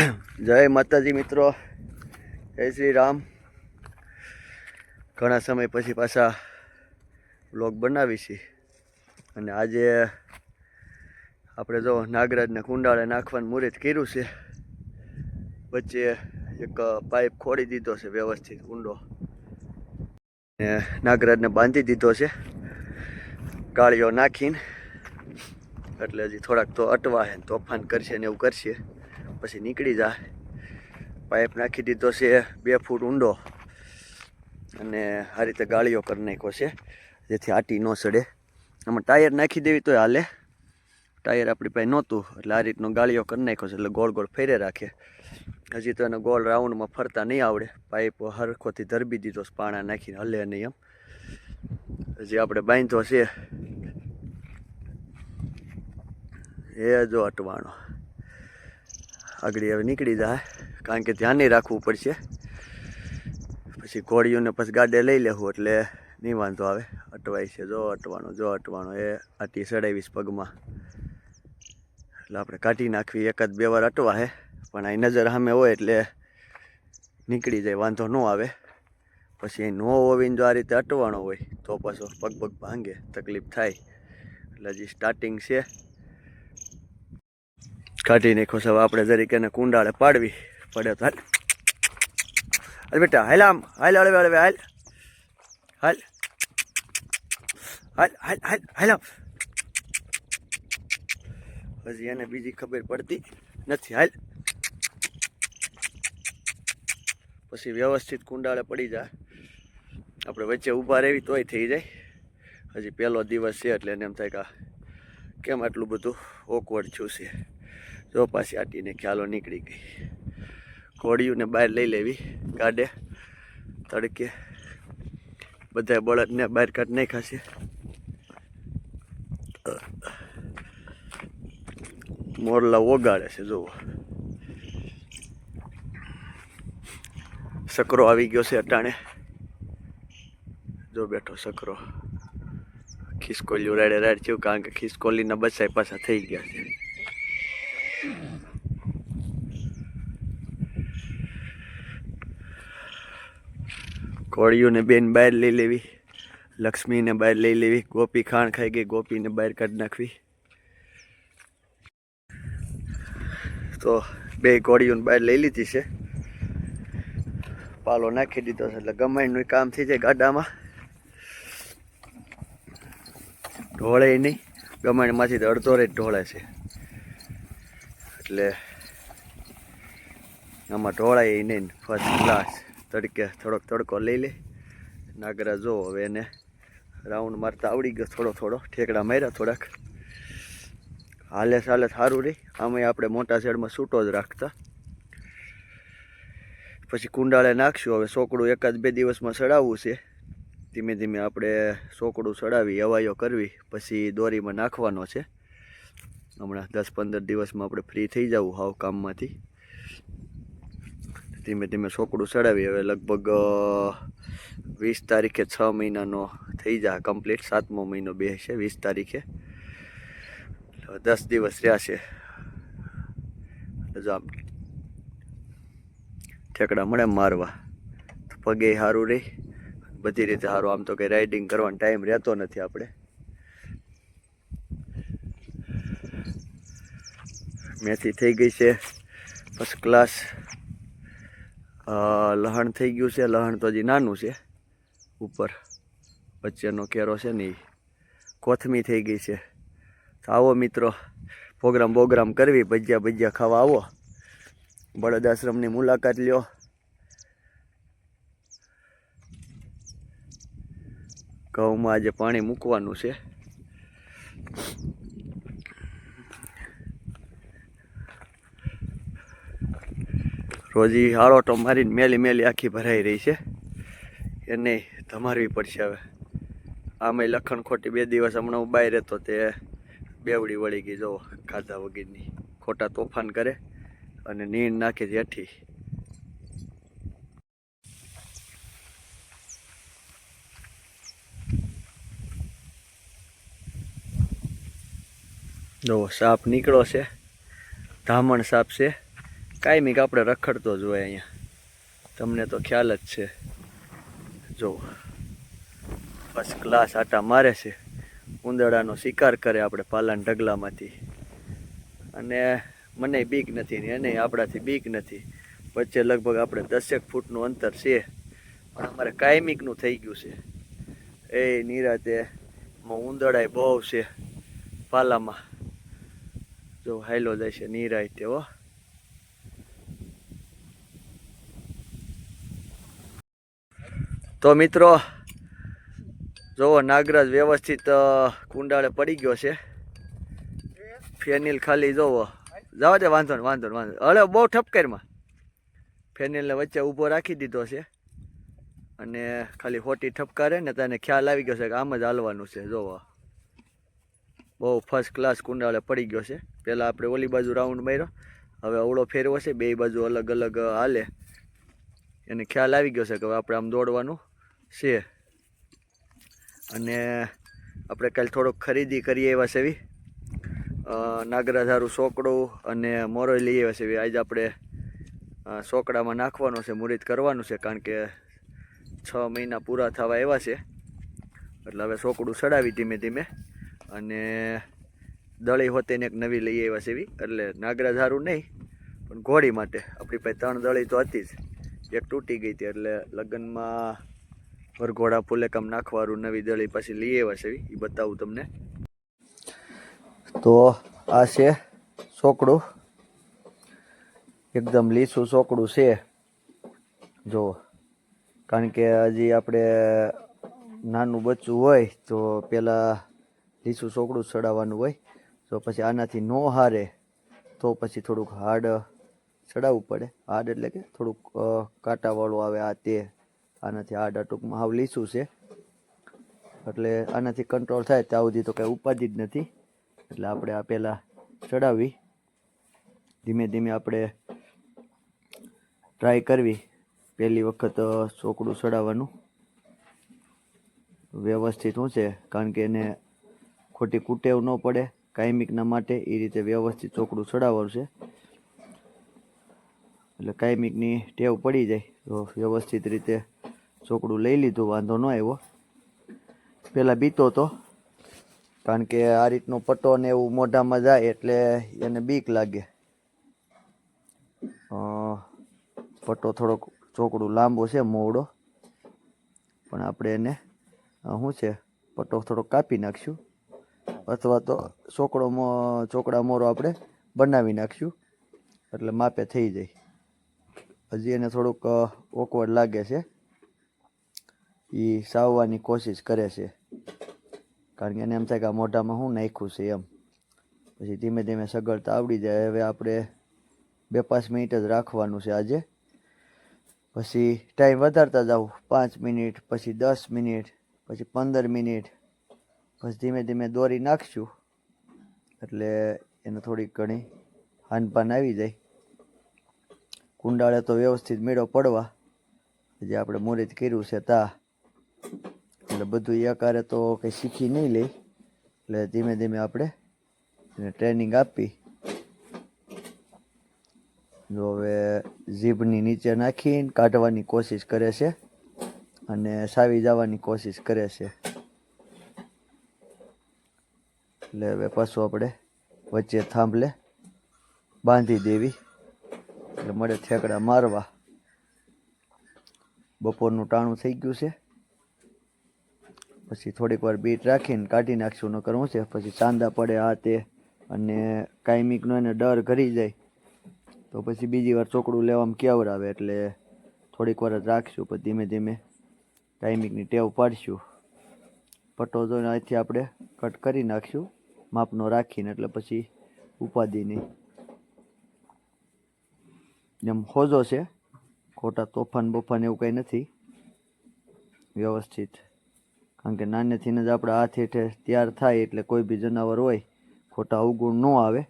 જય માતાજી મિત્રો. જય શ્રી રામ. ઘણા સમય પછી પાછા વ્લોગ બનાવી છે. અને આજે આપણે જો નાગરાજને કુંડાળે નાખવાનું મુહૂર્ત કર્યું છે. વચ્ચે એક પાઇપ ખોડી દીધો છે વ્યવસ્થિત ઊંડો ને નાગરાજને બાંધી દીધો છે. ગાળીઓ નાખીને. એટલે હજી થોડાક તો અટવા છે તોફાન કરશે ને એવું કરશે. પછી નીકળી જાય પાઇપ નાખી દીધો છે, બે ફૂટ ઊંડો. અને આ રીતે ગાળીઓ કરી નાખ્યો છે, જેથી આટી ન સડે. આમાં ટાયર નાખી દેવી તોય હાલે. ટાયર આપણી પાસે નહોતું, એટલે આ રીતનો ગાળીઓ કરી નાખ્યો છે, એટલે ગોળ ગોળ ફેરે રાખે. હજી તો એને ગોળ રાઉન્ડમાં ફરતા નહીં આવડે. પાઇપ હરખોથી ધરબી દીધો પાણા નાખીને હલે નહીં એમ. હજી આપણે બાંધ્યો છે. એ જો અટવાણો. આગળ હવે નીકળી જાય, કારણ કે ધ્યાન નહીં રાખવું પડશે. પછી ઘોડીઓને પછી ગાડે લઈ લેવું, એટલે નહીં વાંધો આવે. અટવાય છે, જો અટવાનો જો અટવાનો. એ આટી સડાવીશ પગમાં. એટલે આપણે કાઢી નાખવી, એકાદ બે વાર અટવા પણ અહીં નજર સામે હોય એટલે નીકળી જાય, વાંધો ન આવે. પછી અહીં ન હોવીને જો આ રીતે અટવાનો હોય, તો પાછો પગ પગ ભાંગે, તકલીફ થાય. એટલે હજી સ્ટાર્ટિંગ છે. કાઢી નાખો હવે આપણે જરીક એને કુંડાળે પાડવી. પડે તો હાલ. હાલ બેટા, હાલ આમ. હાલ હળવે હળવે હાલ. હાલ. હાલ હાલ હાલ હાલ. હજી એને બીજી ખબર પડતી નથી. હાલ. પછી વ્યવસ્થિત કુંડાળે પડી જાય આપણે વચ્ચે ઊભા રહેવી તોય થઈ જાય. હજી પહેલો દિવસ છે એટલે એને એમ થાય કે કેમ આટલું બધું ઓકવર્ડ થયું છે. જો પાછી આટીને ખ્યાલો નીકળી ગઈ. ઘોડીઓને બહાર લઈ લેવી, ગાડે, તડકે. બધા બળદને બહાર કાઢ નહીં ખાશે મોરલા ઓગાડે છે, જુઓ. સકરો આવી ગયો છે અટાણે. જો બેઠો સકરો. ખિસકોલીઓ રાડે રાડ થયું કારણ કે ખિસકોલીના બચાય પાછા થઈ ગયા છે. કોળીઓને બેન બહાર લઈ લેવી, લક્ષ્મીને બહાર લઈ લેવી, ગોપી ખાણ ખાઈ ગઈ, ગોપીને બહાર કાઢી નાખવી. તો બે કોળીઓને બહાર લઈ લીધી છે. પાલો નાખી દીધો છે, એટલે ગમાઈનું કામ થઈ જાય ગાડામાં. ઢોળે નહીં ગમાણમાંથી તો અડધો રેટ ઢોળે છે. એટલે આમાં ઢોળાય નહીં ફર્સ્ટ ક્લાસ તડકે થોડોક તડકો લઈ લે. નાગરા જો હવે એને રાઉન્ડ મારતા આવડી ગયો થોડો થોડો, ઠેકડા માર્યા થોડાક. હાલે ચાલે સારું રહી આમાં આપણે મોટા શેડમાં છૂટો જ રાખતા. પછી કુંડાળે નાખશું, હવે સોકડું એકાદ બે દિવસમાં સડાવવું છે. ધીમે ધીમે આપણે સોકડું સડાવી, હવાઈઓ કરવી, પછી દોરીમાં નાખવાનો છે. હમણાં દસ પંદર દિવસમાં આપણે ફ્રી થઈ જવું હાવ કામમાંથી. ધીમે ધીમે છોકડું ચડાવી હવે લગભગ વીસ તારીખે છ મહિનાનો થઈ જાય કમ્પ્લીટ સાતમો મહિનો બે છે વીસ તારીખે. દસ દિવસ રહ્યા છે. જો આમ ઠેકડા મળે મારવા. પગે સારું રહી. બધી રીતે સારું આમ તો કંઈ રાઇડિંગ કરવાનો ટાઈમ રહેતો નથી આપણે. મેથી થઈ ગઈ છે. ફર્સ્ટ ક્લાસ લહણ થઈ ગયું છે. લહણ તો હજી નાનું છે. ઉપર વચ્ચેનો કેરો છે ને એ કોથમી થઈ ગઈ છે. આવો મિત્રો, પ્રોગ્રામ બોગ્રામ કરવી, ભજીયા ભજીયા ખાવા આવો. બળદ આશ્રમની મુલાકાત લ્યો. ઘઉંમાં આજે પાણી મૂકવાનું છે. રોજી આળોટો મારીને મેલી મેલી આખી ભરાઈ રહી છે. એને ધમારવી પડશે હવે. આમાંય લખણ ખોટી બે દિવસ હમણાં હું બહાર રહેતો તે બેવડી વળી ગઈ જો ખાધા વગરની. ખોટા તોફાન કરે અને નીણ નાખે હેઠી. જો સાપ નીકળો છે. ધામણ સાપ છે. કાંઈ આપણે રખડતો જ હોય અહીંયા. તમને તો ખ્યાલ જ છે. જો બસ ક્લાસ આટા મારે છે. ઉંદરડાનો શિકાર કરે આપણે પાલન ઢગલામાંથી. અને મને બીક નથી ને એને આપણાથી બીક નથી. વચ્ચે લગભગ આપણે દસેક ફૂટનું અંતર છે. પણ અમારે કાયમિકનું થઈ ગયું છે. એ નિરાતે ઉંદરાય બહુ છે પાલામાં. જો હાઈલો જાય છે નિરાય હો. તો મિત્રો જુઓ નાગરાજ વ્યવસ્થિત કુંડાળે પડી ગયો છે. ફેનિલ ખાલી જોવો. જવા દે, વાંધો ને વાંધો ને, વાંધો. હલે બહુ ઠપકારમાં. ફેનિલને વચ્ચે ઊભો રાખી દીધો છે. અને ખાલી ખોટી ઠપકારે ને તને ખ્યાલ આવી ગયો છે કે આમ જ હાલવાનું છે, જોવો. બહુ ફર્સ્ટ ક્લાસ કુંડાળે પડી ગયો છે. પહેલાં આપણે ઓલી બાજુ રાઉન્ડ માર્યો. હવે અવળો ફેરવો છે. બે બાજુ અલગ અલગ હાલે. એને ખ્યાલ આવી ગયો છે કે હવે આપણે આમ દોડવાનું. છે. અને આપણે કાલે થોડોક ખરીદી કરીએ એવા સેવી નાગરાધારું સોકડું અને મોરોય લઈ એવા સેવી આજે આપણે સોકડામાં નાખવાનો છે મુરીત કરવાનું છે, કારણ કે છ મહિના પૂરા થવા એવા છે. એટલે હવે સોકડું ચડાવી ધીમે ધીમે. અને દળી હોતે ને એક નવી લઈ આવ્યા છે એવી એટલે નાગરાધારું નહીં, પણ ઘોડી માટે. આપણી પાસે ત્રણ દળી તો હતી જ. એક તૂટી ગઈ હતી, એટલે લગ્નમાં વરઘોડા પુલેકમ નાખવાનું નવી દળી પછી લઈ આવ્યા એ બતાવું તમને. તો આ છે સોકડું. એકદમ લીસું સોકડું છે. જો, કારણ કે હજી આપણે નાનું બચ્ચું હોય તો પહેલાં લીસું સોકડું ચડાવવાનું હોય. તો પછી આનાથી નો હારે તો પછી થોડુંક હાર્ડ ચડાવવું પડે. હાર્ડ એટલે કે થોડુંક કાંટાવાળું આવે આ તે. આનાથી હાર્ડ આ ટૂંકમાં હાવ લીસું છે. એટલે આનાથી કંટ્રોલ થાય ત્યાં સુધી તો કાંઈ ઉપાધિ જ નથી. એટલે આપણે આ પહેલાં ચડાવી. ધીમે ધીમે આપણે ટ્રાય કરવી. પહેલી વખત ચોકડું ચડાવવાનું. વ્યવસ્થિત શું છે? કારણ કે એને ખોટી કુટેવ ન પડે. કાયમિકના માટે એ રીતે વ્યવસ્થિત ચોકડું ચડાવવાનું છે. એટલે કાયમિકની ટેવ પડી જાય. તો વ્યવસ્થિત રીતે ચોકડું લઈ લીધું, વાંધો ન આવ્યો. પહેલાં બીતો હતો કારણ કે આ રીતનો પટ્ટો ને એવું મોઢામાં જાય એટલે એને બીક લાગે. પટ્ટો થોડોક ચોકડું લાંબો છે મોવડો પણ આપણે એને શું છે પટ્ટો થોડોક કાપી નાખશું. અથવા તો ચોકડો ચોકડા મોરો આપણે બનાવી નાખશું. એટલે માપે થઈ જાય. હજી એને થોડુંક ઓકવર્ડ લાગે છે. એ સાવવાની કોશિશ કરે છે. કારણ કે એને એમ થાય કે આ મોઢામાં હું નાખ્યું છે એમ. પછી ધીમે ધીમે સગળતા આવડી જાય. હવે આપણે બે પાંચ મિનિટ જ રાખવાનું છે આજે. પછી ટાઈમ વધારતા જાવ. પાંચ મિનિટ, પછી દસ મિનિટ, પછી પંદર મિનિટ. પછી ધીમે ધીમે દોરી નાખશું. એટલે એને થોડીક ઘણી હાનપાન આવી જાય. કુંડાળે તો વ્યવસ્થિત મેળો પડવા. જે આપણે મુહૂર્ત કર્યું છે તા. એટલે બધું એકારે તો કંઈ શીખી નહીં લે એટલે ધીમે ધીમે આપણે એને ટ્રેનિંગ આપી. જો હવે જીભની નીચે નાખીને કાઢવાની કોશિશ કરે છે અને સાવી જવાની કોશિશ કરે છે. એટલે હવે પાછું આપણે વચ્ચે થાંભલે બાંધી દેવી. એટલે મળે ઠેકડા મારવા. બપોરનું ટાણું થઈ ગયું છે. પછી થોડીક વાર બીટ રાખીને કાઢી નાખશું ન કરવું છે? પછી ચાંદા પડે આ તે અને કાયમિકનો એને ડર ઘરી જાય. તો પછી બીજી વાર ચોકડું લેવામાં કેવર આવે એટલે થોડીક વાર જ રાખશું, પછી ધીમે ધીમે ટાઈમિંગની ટેવ પાડશું. પટ્ટો જોઈને અહીંથી આપણે કટ કરી નાખશું, માપનો રાખીને એટલે પછી ઉપાધિ નહીં જેમ હોજો છે, ખોટા તોફાન બોફાન એવું કંઈ નથી, વ્યવસ્થિત. કારણ કે નાનેથીને જ આપણે હાથ હેઠે તૈયાર થાય એટલે કોઈ બી જનાવર હોય, ખોટા અવગુણ ન આવે.